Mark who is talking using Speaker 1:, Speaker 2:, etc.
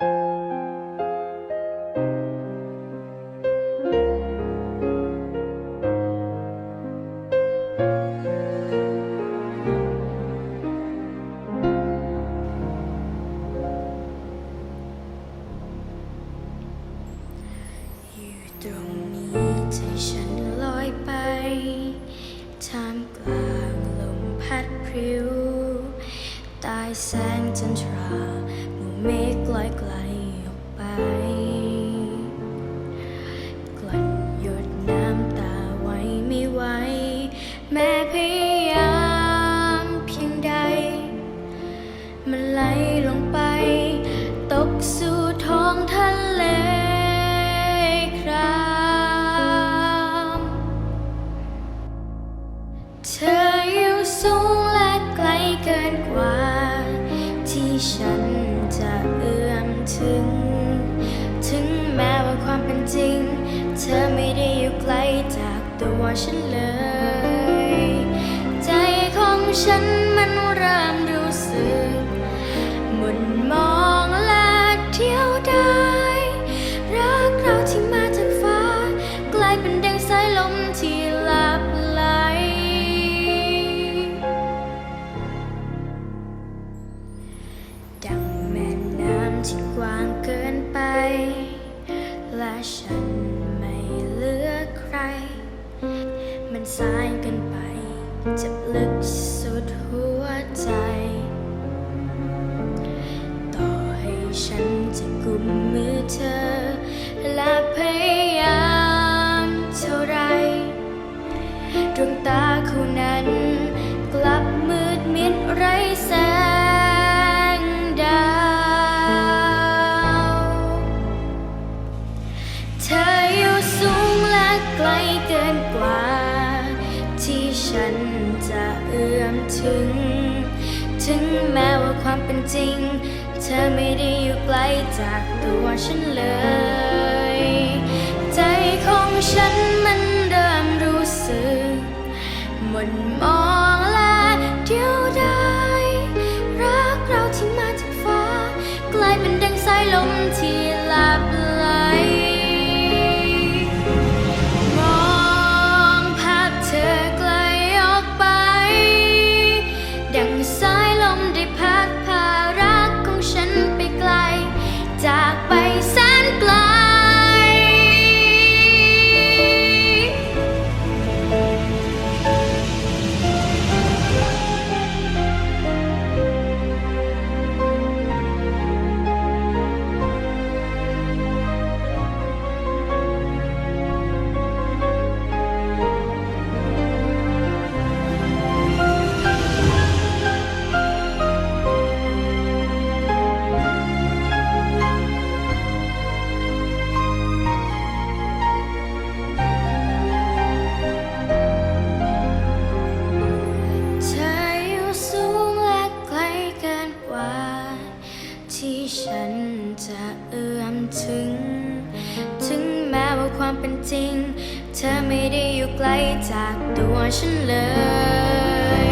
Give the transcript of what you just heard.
Speaker 1: อยู่ตรงนี้ใจฉันลอยไป ท่ามกลางลมพัดพริ้วใต้แสงจันทราหมู่เมฆลอยไแม้พยายามเพียงใด มันไหลลงไป ตกสู่ท้องทะเลครามเธออยู่สูงและไกลเกินกว่า ที่ฉันจะเอื้อมถึง ถึงแม้ว่าความเป็นจริง เธอไม่ได้อยู่ไกลจากตัวฉันเลย ฉันมันเริ่มรู้สึกหมุนมองและเที่ยวได้ รักเราที่มาจากฟ้า กลายเป็นแดงสายลมที่ลับไหล ดังแม่น้ำที่กว้างเกินไป และฉันไม่เหลือใคร มันสายเกินไป เจะลึกสุดหัวใจ ต่อให้ฉันจะกุมมือเธอ และพยายามเท่าไร ดวงตาคู่นั้น กลับมืดมิดไร้แสง จะเอื้อมถึง ถึงแม้ว่าความเป็นจริง เธอไม่ได้อยู่ไกลจากตัวฉันเลย ใจของฉันมันเริ่มรู้สึกหมดมอง เอื้อมถึง ถึงแม้ว่าความเป็นจริง เธอไม่ได้อยู่ไกลจากตัวฉันเลย